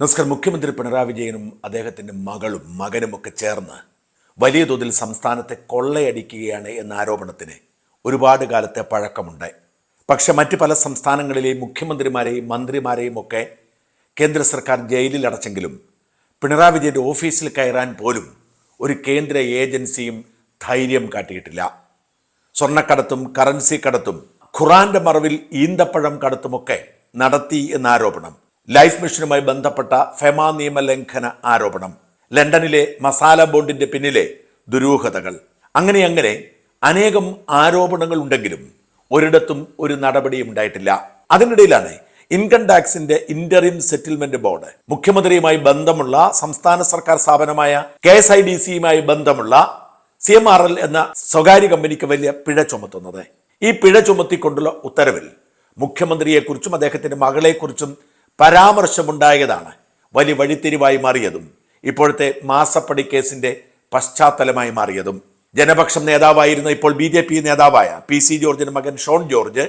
നമസ്കാരം. മുഖ്യമന്ത്രി പിണറായി വിജയനും അദ്ദേഹത്തിന്റെ മകളും മകനുമൊക്കെ ചേർന്ന് വലിയ തോതിൽ സംസ്ഥാനത്തെ കൊള്ളയടിക്കുകയാണ് എന്ന ആരോപണത്തിന് ഒരുപാട് കാലത്തെ പഴക്കമുണ്ട് പക്ഷെ മറ്റ് പല സംസ്ഥാനങ്ങളിലെയും മുഖ്യമന്ത്രിമാരെയും മന്ത്രിമാരെയും ഒക്കെ കേന്ദ്ര സർക്കാർ ജയിലിൽ അടച്ചെങ്കിലും പിണറായി വിജയന്റെ ഓഫീസിൽ കയറാൻ പോലും ഒരു കേന്ദ്ര ഏജൻസിയും ധൈര്യം കാട്ടിയിട്ടില്ല. സ്വർണക്കടത്തും കറൻസി കടത്തും ഖുറാന്റെ മറവിൽ ഈന്തപ്പഴം കടത്തുമൊക്കെ നടത്തി എന്ന ആരോപണം ലൈഫ് മിഷനുമായി ബന്ധപ്പെട്ട ഫെമ നിയമലംഘന ആരോപണം. ലണ്ടനിലെ മസാല ബോണ്ടിന്റെ പിന്നിലെ ദുരൂഹതകൾ. അങ്ങനെ അങ്ങനെ അനേകം ആരോപണങ്ങൾ ഉണ്ടെങ്കിലും ഒരിടത്തും ഒരു നടപടിയും ഉണ്ടായിട്ടില്ല. അതിനിടയിലാണ് ഇൻകം ടാക്സിന്റെ ഇന്ററിം സെറ്റിൽമെന്റ് ബോർഡ് മുഖ്യമന്ത്രിയുമായി ബന്ധമുള്ള സംസ്ഥാന സർക്കാർ സ്ഥാപനമായ കെ എസ് ഐ ഡി സിയുമായി ബന്ധമുള്ള സി എം ആർ എൽ എന്ന സ്വകാര്യ കമ്പനിക്ക് വലിയ പിഴ ചുമത്തുന്നത്. ഈ പിഴ ചുമത്തിക്കൊണ്ടുള്ള ഉത്തരവിൽ മുഖ്യമന്ത്രിയെക്കുറിച്ചും അദ്ദേഹത്തിന്റെ മകളെക്കുറിച്ചും പരാമർശമുണ്ടായതാണ്. വലിയ വഴിത്തിരിവായി മാറിയതും ഇപ്പോഴത്തെ മാസപ്പടി കേസിന്റെ പശ്ചാത്തലമായി മാറിയതും. ജനപക്ഷം നേതാവായിരുന്ന ഇപ്പോൾ ബി ജെ പി നേതാവായ പി സി ജോർജിന്റെ മകൻ ഷോൺ ജോർജ്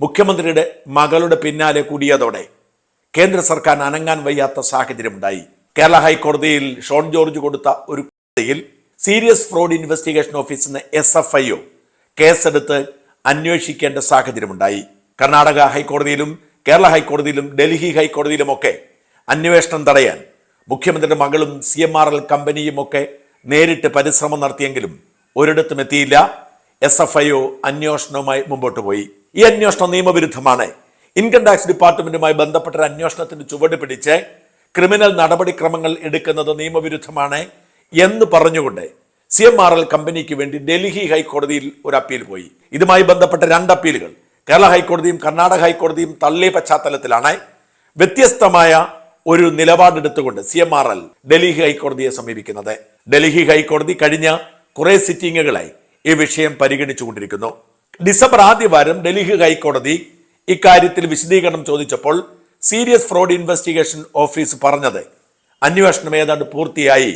മുഖ്യമന്ത്രിയുടെ മകളുടെ പിന്നാലെ കൂടിയതോടെ കേന്ദ്ര സർക്കാർ അനങ്ങാൻ വയ്യാത്ത സാഹചര്യമുണ്ടായി. കേരള ഹൈക്കോടതിയിൽ ഷോൺ ജോർജ് കൊടുത്ത ഒരു കോടതിയിൽ സീരിയസ് ഫ്രോഡ് ഇൻവെസ്റ്റിഗേഷൻ ഓഫീസിന് എസ് എഫ് ഐ ഒ കേസെടുത്ത് അന്വേഷിക്കേണ്ട സാഹചര്യമുണ്ടായി. കർണാടക ഹൈക്കോടതിയിലും കേരള ഹൈക്കോടതിയിലും ഡൽഹി ഹൈക്കോടതിയിലും ഒക്കെ അന്വേഷണം തടയാൻ മുഖ്യമന്ത്രിയുടെ മകളും സി എം ആർ എൽ കമ്പനിയും ഒക്കെ നേരിട്ട് പരിശ്രമം നടത്തിയെങ്കിലും ഒരിടത്തും എത്തിയില്ല. എസ് എഫ് ഐ ഒ അന്വേഷണവുമായി മുമ്പോട്ട് പോയി. ഈ അന്വേഷണം നിയമവിരുദ്ധമാണ്. ഇൻകം ടാക്സ് ഡിപ്പാർട്ട്മെന്റുമായി ബന്ധപ്പെട്ട അന്വേഷണത്തിന് ചുവട് പിടിച്ച് ക്രിമിനൽ നടപടിക്രമങ്ങൾ എടുക്കുന്നത് നിയമവിരുദ്ധമാണ് എന്ന് പറഞ്ഞുകൊണ്ട് സി എം ആർ എൽ കമ്പനിക്ക് വേണ്ടി ഡൽഹി ഹൈക്കോടതിയിൽ ഒരു അപ്പീൽ പോയി. ഇതുമായി ബന്ധപ്പെട്ട രണ്ട് അപ്പീലുകൾ. കേരള ഹൈക്കോടതിയും കർണാടക ഹൈക്കോടതിയും തള്ളിയ പശ്ചാത്തലത്തിലാണ് വ്യത്യസ്തമായ ഒരു നിലപാടെടുത്തുകൊണ്ട് C M R L Delhi ഹൈക്കോടതിയെ സമീപിക്കുന്നത്. ഡൽഹി ഹൈക്കോടതി കഴിഞ്ഞ കുറെ സിറ്റിംഗുകളായി ഈ വിഷയം പരിഗണിച്ചുകൊണ്ടിരിക്കുന്നു. ഡിസംബർ ആദ്യവാരം ഡൽഹി ഹൈക്കോടതി ഇക്കാര്യത്തിൽ വിശദീകരണം ചോദിച്ചപ്പോൾ സീരിയസ് ഫ്രോഡ് ഇൻവെസ്റ്റിഗേഷൻ ഓഫീസ് പറഞ്ഞത് അന്വേഷണം ഏതാണ്ട് പൂർത്തിയായി.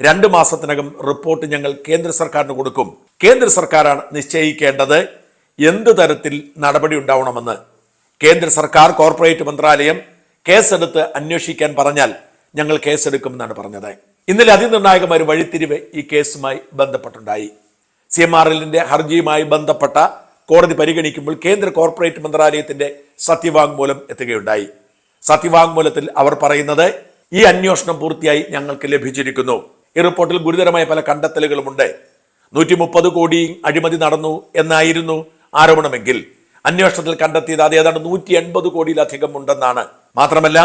രണ്ട് മാസത്തിനകം റിപ്പോർട്ട് ഞങ്ങൾ കേന്ദ്ര സർക്കാരിന് കൊടുക്കും. കേന്ദ്ര സർക്കാരാണ് നിശ്ചയിക്കേണ്ടത്. എന്ത് തരത്തിൽ നടപടി ഉണ്ടാവണമെന്ന് കേന്ദ്ര സർക്കാർ കോർപ്പറേറ്റ് മന്ത്രാലയം കേസെടുത്ത് അന്വേഷിക്കാൻ പറഞ്ഞാൽ ഞങ്ങൾ കേസെടുക്കുമെന്നാണ് പറഞ്ഞത്. ഇന്നലെ അതിനിർണായകമായ ഒരു വഴിത്തിരിവ് ഈ കേസുമായി ബന്ധപ്പെട്ടുണ്ടായി. സി എം ആർ എല്ലിന്റെ ഹർജിയുമായി ബന്ധപ്പെട്ട കോടതി പരിഗണിക്കുമ്പോൾ കേന്ദ്ര കോർപ്പറേറ്റ് മന്ത്രാലയത്തിന്റെ സത്യവാങ്മൂലം എത്തുകയുണ്ടായി. സത്യവാങ്മൂലത്തിൽ അവർ പറയുന്നത് ഈ അന്വേഷണം പൂർത്തിയായി ഞങ്ങൾക്ക് ലഭിച്ചിരിക്കുന്നു. ഈ റിപ്പോർട്ടിൽ ഗുരുതരമായ പല കണ്ടെത്തലുകളുമുണ്ട്. നൂറ്റി മുപ്പത് കോടി അഴിമതി നടന്നു എന്നായിരുന്നു ആരോപണമെങ്കിൽ അന്വേഷണത്തിൽ കണ്ടെത്തിയത് അത് ഏതാണ്ട് നൂറ്റി എൺപത് കോടിയിലധികം ഉണ്ടെന്നാണ്. മാത്രമല്ല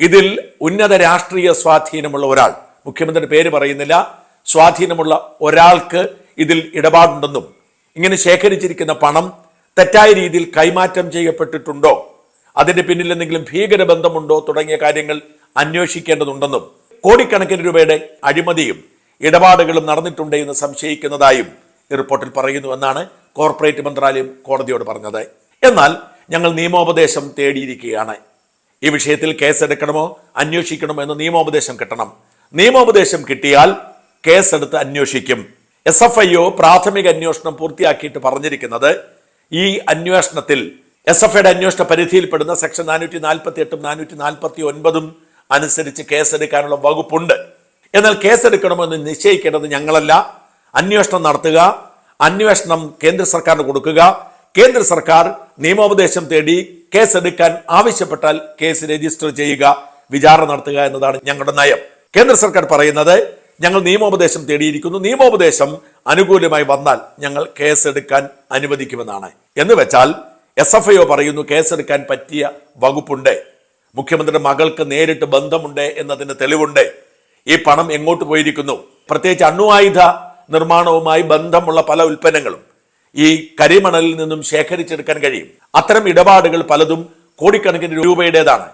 ഇതിൽ ഉന്നത രാഷ്ട്രീയ സ്വാധീനമുള്ള ഒരാൾ മുഖ്യമന്ത്രിയുടെ പേര് പറയുന്നില്ല സ്വാധീനമുള്ള ഒരാൾക്ക് ഇതിൽ ഇടപാടുണ്ടെന്നും ഇങ്ങനെ ശേഖരിച്ചിരിക്കുന്ന പണം തെറ്റായ രീതിയിൽ കൈമാറ്റം ചെയ്യപ്പെട്ടിട്ടുണ്ടോ അതിന്റെ പിന്നിൽ എന്തെങ്കിലും ഭീകരബന്ധമുണ്ടോ തുടങ്ങിയ കാര്യങ്ങൾ അന്വേഷിക്കേണ്ടതുണ്ടെന്നും കോടിക്കണക്കിന് രൂപയുടെ അഴിമതിയും ഇടപാടുകളും നടന്നിട്ടുണ്ട് എന്ന് സംശയിക്കുന്നതായും ഈ റിപ്പോർട്ടിൽ പറയുന്നു എന്നാണ് കോർപ്പറേറ്റ് മന്ത്രാലയം കോടതിയോട് പറഞ്ഞത്. എന്നാൽ ഞങ്ങൾ നിയമോപദേശം തേടിയിരിക്കുകയാണ്. ഈ വിഷയത്തിൽ കേസെടുക്കണമോ അന്വേഷിക്കണമോ എന്ന് നിയമോപദേശം കിട്ടണം. നിയമോപദേശം കിട്ടിയാൽ കേസെടുത്ത് അന്വേഷിക്കും. എസ് എഫ് ഐ ഒ പ്രാഥമിക അന്വേഷണം പൂർത്തിയാക്കിയിട്ട് പറഞ്ഞിരിക്കുന്നത് ഈ അന്വേഷണത്തിൽ എസ് എഫ് ഐയുടെ അന്വേഷണ പരിധിയിൽപ്പെടുന്ന സെക്ഷൻ നാനൂറ്റി നാൽപ്പത്തി എട്ടും നാനൂറ്റി നാൽപ്പത്തി ഒൻപതും അനുസരിച്ച് കേസെടുക്കാനുള്ള വകുപ്പുണ്ട്. എന്നാൽ കേസെടുക്കണമെന്ന് നിശ്ചയിക്കേണ്ടത് ഞങ്ങളല്ല. അന്വേഷണം നടത്തുക അന്വേഷണം കേന്ദ്ര സർക്കാരിന് കൊടുക്കുക. കേന്ദ്ര സർക്കാർ നിയമോപദേശം തേടി കേസെടുക്കാൻ ആവശ്യപ്പെട്ടാൽ കേസ് രജിസ്റ്റർ ചെയ്യുക. വിചാരണ നടത്തുക എന്നതാണ് ഞങ്ങളുടെ നയം. കേന്ദ്ര സർക്കാർ പറയുന്നത് ഞങ്ങൾ നിയമോപദേശം തേടിയിരിക്കുന്നു. നിയമോപദേശം അനുകൂലമായി വന്നാൽ ഞങ്ങൾ കേസെടുക്കാൻ അനുവദിക്കുമെന്നാണ്. എന്ന് വെച്ചാൽ എസ് എഫ് ഐ പറയുന്നു കേസെടുക്കാൻ പറ്റിയ വകുപ്പുണ്ട്. മുഖ്യമന്ത്രിയുടെ മകൾക്ക് നേരിട്ട് ബന്ധമുണ്ട് എന്നതിന് തെളിവുണ്ട്. ഈ പണം എങ്ങോട്ട് പോയിരിക്കുന്നു? പ്രത്യേകിച്ച് അണുആയുധ നിർമ്മാണവുമായി ബന്ധമുള്ള പല ഉൽപ്പന്നങ്ങളും ഈ കരിമണലിൽ നിന്നും ശേഖരിച്ചെടുക്കാൻ കഴിയും. അത്തരം ഇടപാടുകൾ പലതും കോടിക്കണക്കിന് രൂപയുടേതാണ്.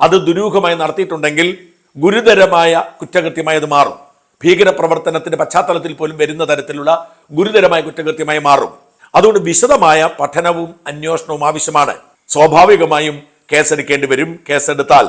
അത് ദുരൂഹമായി നടത്തിയിട്ടുണ്ടെങ്കിൽ ഗുരുതരമായ കുറ്റകൃത്യമായി അത് മാറും. ഭീകരപ്രവർത്തനത്തിന്റെ പശ്ചാത്തലത്തിൽ പോലും വരുന്ന തരത്തിലുള്ള ഗുരുതരമായ കുറ്റകൃത്യമായി മാറും. അതുകൊണ്ട് വിശദമായ പഠനവും അന്വേഷണവും ആവശ്യമാണ്. സ്വാഭാവികമായും കേസെടുക്കേണ്ടി വരും. കേസെടുത്താൽ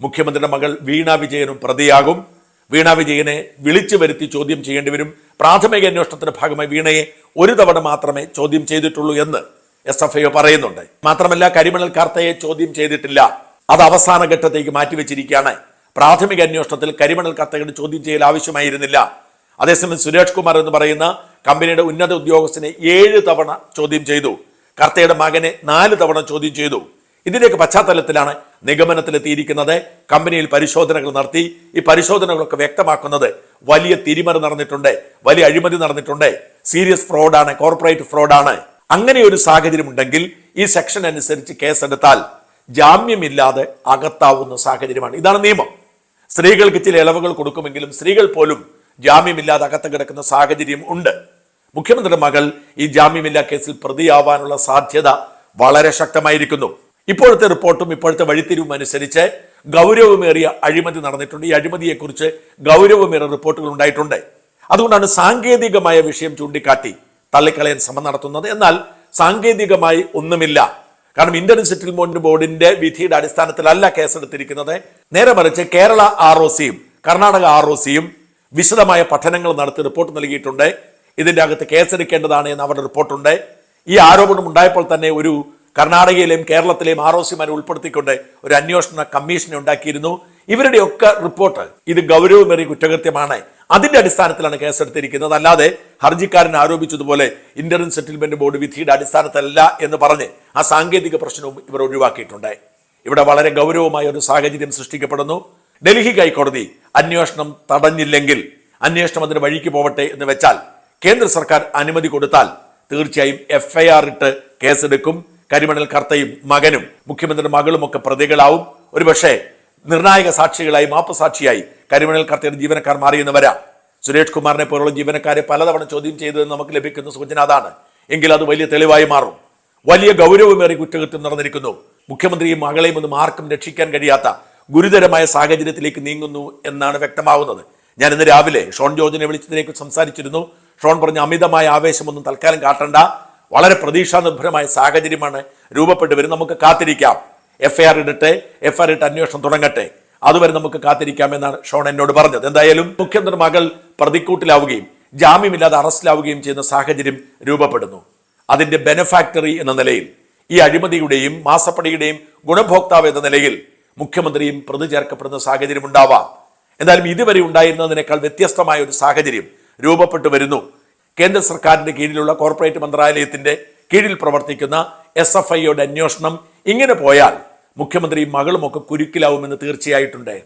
മുഖ്യമന്ത്രിയുടെ മകൾ വീണ വിജയനും പ്രതിയാകും. വീണ വിജയനെ വിളിച്ചു വരുത്തി ചോദ്യം ചെയ്യേണ്ടി വരും. പ്രാഥമിക അന്വേഷണത്തിന്റെ ഭാഗമായി വീണയെ ഒരു തവണ മാത്രമേ ചോദ്യം ചെയ്തിട്ടുള്ളൂ എന്ന് എസ് എഫ് ഐ പറയുന്നുണ്ട്. മാത്രമല്ല കരിമണൽ കാർത്തയെ ചോദ്യം ചെയ്തിട്ടില്ല. അത് അവസാന ഘട്ടത്തേക്ക് മാറ്റിവെച്ചിരിക്കുകയാണ്. പ്രാഥമിക അന്വേഷണത്തിൽ കരിമണൽ കർത്തകരുടെ ചോദ്യം ചെയ്യൽ ആവശ്യമായിരുന്നില്ല. അതേസമയം സുരേഷ് കുമാർ എന്ന് പറയുന്ന കമ്പനിയുടെ ഉന്നത ഉദ്യോഗസ്ഥനെ ഏഴ് തവണ ചോദ്യം ചെയ്തു. കർത്തയുടെ മകനെ നാല് തവണ ചോദ്യം ചെയ്തു. ഇതിന്റെയൊക്കെ പശ്ചാത്തലത്തിലാണ് നിഗമനത്തിലെത്തിയിരിക്കുന്നത്. കമ്പനിയിൽ പരിശോധനകൾ നടത്തി. ഈ പരിശോധനകളൊക്കെ വ്യക്തമാക്കുന്നത് വലിയ തിരിമറി നടന്നിട്ടുണ്ട് വലിയ അഴിമതി നടന്നിട്ടുണ്ട്. സീരിയസ് ഫ്രോഡാണ് കോർപ്പറേറ്റ് ഫ്രോഡാണ്. അങ്ങനെ ഒരു സാഹചര്യം ഉണ്ടെങ്കിൽ ഈ സെക്ഷൻ അനുസരിച്ച് കേസെടുത്താൽ ജാമ്യമില്ലാതെ അകത്താവുന്ന സാഹചര്യമാണ്. ഇതാണ് നിയമം. സ്ത്രീകൾക്ക് ചില ഇളവുകൾ കൊടുക്കുമെങ്കിലും സ്ത്രീകൾ പോലും ജാമ്യമില്ലാതെ അകത്ത് കിടക്കുന്ന സാഹചര്യം ഉണ്ട്. മുഖ്യമന്ത്രിയുടെ മകൾ ഈ ജാമ്യമില്ലാ കേസിൽ പ്രതിയാവാനുള്ള സാധ്യത വളരെ ശക്തമായിരിക്കുന്നു. ഇപ്പോഴത്തെ റിപ്പോർട്ടും ഇപ്പോഴത്തെ വഴിത്തിരിവും അനുസരിച്ച് ഗൗരവമേറിയ അഴിമതി നടന്നിട്ടുണ്ട്. ഈ അഴിമതിയെക്കുറിച്ച് ഗൗരവമേറിയ റിപ്പോർട്ടുകൾ ഉണ്ടായിട്ടുണ്ട്. അതുകൊണ്ടാണ് സാങ്കേതികമായ വിഷയം ചൂണ്ടിക്കാട്ടി തള്ളിക്കളയാൻ ശ്രമം നടത്തുന്നത്. എന്നാൽ സാങ്കേതികമായി ഒന്നുമില്ല. കാരണം ഇന്ത്യൻ സെറ്റിൽമെന്റ് ബോർഡിന്റെ വിധിയുടെ അടിസ്ഥാനത്തിലല്ല കേസെടുത്തിരിക്കുന്നത്. നേരെ മറിച്ച് കേരള ആർ ഒ സിയും കർണാടക ആർ ഒ സിയും വിശദമായ പഠനങ്ങൾ നടത്തി റിപ്പോർട്ട് നൽകിയിട്ടുണ്ട്. ഇതിന്റെ അകത്ത് കേസെടുക്കേണ്ടതാണ് എന്ന് അവരുടെ റിപ്പോർട്ടുണ്ട്. ഈ ആരോപണം ഉണ്ടായപ്പോൾ തന്നെ ഒരു കർണാടകയിലെയും കേരളത്തിലെയും ആർ ഒ സിമാരെ ഉൾപ്പെടുത്തിക്കൊണ്ട് ഒരു അന്വേഷണ കമ്മീഷനെ ഉണ്ടാക്കിയിരുന്നു. ഇവരുടെയൊക്കെ റിപ്പോർട്ട് ഇത് ഗൗരവമേറിയ കുറ്റകൃത്യമാണ്. അതിന്റെ അടിസ്ഥാനത്തിലാണ് കേസെടുത്തിരിക്കുന്നത്. അല്ലാതെ ഹർജിക്കാരൻ ആരോപിച്ചതുപോലെ ഇന്റർൻ സെറ്റിൽമെന്റ് ബോർഡ് വിധിയുടെ അടിസ്ഥാനത്തിലല്ല എന്ന് പറഞ്ഞ് ആ സാങ്കേതിക പ്രശ്നവും ഇവർ ഒഴിവാക്കിയിട്ടുണ്ട്. ഇവിടെ വളരെ ഗൗരവമായ ഒരു സാഹചര്യം സൃഷ്ടിക്കപ്പെടുന്നു. ഡൽഹി ഹൈക്കോടതി അന്വേഷണം തടഞ്ഞില്ലെങ്കിൽ അന്വേഷണം അതിന് വഴിക്ക് പോവട്ടെ എന്ന് വെച്ചാൽ കേന്ദ്ര സർക്കാർ അനുമതി കൊടുത്താൽ തീർച്ചയായും എഫ്ഐആർ ഇട്ട് കേസെടുക്കും. കരിമണൽ കർത്തയും മകനും മുഖ്യമന്ത്രിയുടെ മകളും ഒക്കെ പ്രതികളാവും. ഒരുപക്ഷെ നിർണായക സാക്ഷികളായി മാപ്പ് സാക്ഷിയായി കരിമണൽ കർത്തയുടെ ജീവനക്കാർ മാറിയെന്ന് വരാം. സുരേഷ് കുമാറിനെ പോലുള്ള ജീവനക്കാരെ പലതവണ ചോദ്യം ചെയ്തത് നമുക്ക് ലഭിക്കുന്ന സൂചന അതാണ്. എങ്കിൽ അത് വലിയ തെളിവായി മാറും. വലിയ ഗൗരവമേറി കുറ്റകൃത്യം നടന്നിരിക്കുന്നു. മുഖ്യമന്ത്രിയും മകളെയും ഒന്നും ആർക്കും രക്ഷിക്കാൻ കഴിയാത്ത ഗുരുതരമായ സാഹചര്യത്തിലേക്ക് നീങ്ങുന്നു എന്നാണ് വ്യക്തമാവുന്നത്. ഞാൻ ഇന്ന് രാവിലെ ഷോൺ ജോർജിനെ വിളിച്ചതിനെക്കുറിച്ച് സംസാരിച്ചിരുന്നു. ഷോൺ പറഞ്ഞ അമിതമായ ആവേശമൊന്നും തൽക്കാലം കാട്ടണ്ട. വളരെ പ്രതീക്ഷാനിർഭരമായ സാഹചര്യമാണ് രൂപപ്പെട്ടു വരും നമുക്ക് കാത്തിരിക്കാം. എഫ് ഐ ആർ ഇടട്ടെ എഫ് ആർ ഇട്ട് അന്വേഷണം തുടങ്ങട്ടെ. അതുവരെ നമുക്ക് കാത്തിരിക്കാം എന്നാണ് ഷോൺ എന്നോട് പറഞ്ഞത്. എന്തായാലും മുഖ്യമന്ത്രി മകൾ പ്രതിക്കൂട്ടിലാവുകയും ജാമ്യമില്ലാതെ അറസ്റ്റിലാവുകയും ചെയ്യുന്ന സാഹചര്യം രൂപപ്പെടുന്നു. അതിന്റെ ബെനഫാക്ടറി എന്ന നിലയിൽ ഈ അഴിമതിയുടെയും മാസപ്പടിയുടെയും ഗുണഭോക്താവ് എന്ന നിലയിൽ മുഖ്യമന്ത്രിയും പ്രതി ചേർക്കപ്പെടുന്ന സാഹചര്യം ഉണ്ടാവാം. എന്തായാലും ഇതുവരെ ഉണ്ടായിരുന്നതിനേക്കാൾ വ്യത്യസ്തമായ ഒരു സാഹചര്യം രൂപപ്പെട്ടു വരുന്നു. കേന്ദ്ര സർക്കാരിന്റെ കീഴിലുള്ള കോർപ്പറേറ്റ് മന്ത്രാലയത്തിന്റെ കീഴിൽ പ്രവർത്തിക്കുന്ന എസ് എഫ് ഐയുടെ അന്വേഷണം ഇങ്ങനെ പോയാൽ മുഖ്യമന്ത്രിയും മകളുമൊക്കെ കുരുക്കിലാവുമെന്ന് തീർച്ചയായിട്ടുണ്ട്.